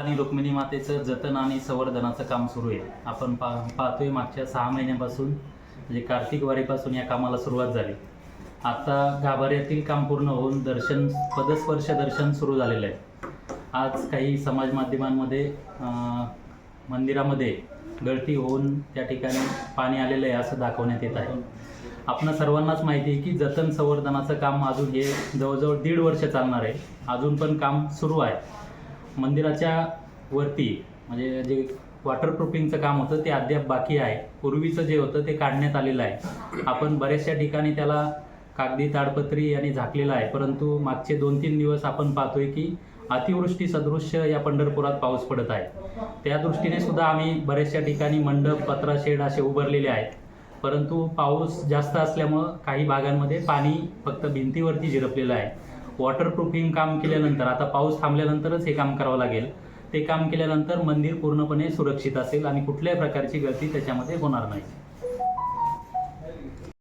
आणि रुक्मिणी मातेचं जतन आणि संवर्धनाचं काम सुरू आहे. आपण पा पाहतोय मागच्या सहा महिन्यापासून म्हणजे कार्तिक वारीपासून या कामाला सुरुवात झाली. आता गाभाऱ्यातील काम पूर्ण होऊन दर्शन पदस्पर्श दर्शन सुरू झालेलं आहे. आज काही समाज माध्यमांमध्ये मंदिरामध्ये गळती होऊन त्या ठिकाणी पाणी आलेलं आहे असं दाखवण्यात येत आहे. आपणा सर्वांनाच माहिती आहे की जतन संवर्धनाचं काम अजून हे जवळजवळ दीड वर्ष चालणार आहे. अजून पण काम सुरू आहे. मंदिराच्या वरती म्हणजे जे वॉटरप्रूफिंगचं काम होतं ते अद्याप बाकी आहे. पूर्वीचं जे होतं ते काढण्यात आलेलं आहे. आपण बऱ्याचशा ठिकाणी त्याला कागदी ताडपत्री आणि झाकलेलं आहे. परंतु मागचे दोन तीन दिवस आपण पाहतोय की अतिवृष्टी सदृश्य या पंढरपुरात पाऊस पडत आहे. त्या दृष्टीने सुद्धा आम्ही बऱ्याचशा ठिकाणी मंडप पत्रा शेड असे उभारलेले आहेत. परंतु पाऊस जास्त असल्यामुळं काही भागांमध्ये पाणी फक्त भिंतीवरती झिरपलेलं आहे. वॉटरप्रूफिंग काम केल्यानंतर आता पाऊस थांबल्यानंतरच हे काम करावं लागेल. ते काम केल्यानंतर मंदिर पूर्णपणे सुरक्षित असेल आणि कुठल्याही प्रकारची गळती त्याच्यामध्ये होणार नाही.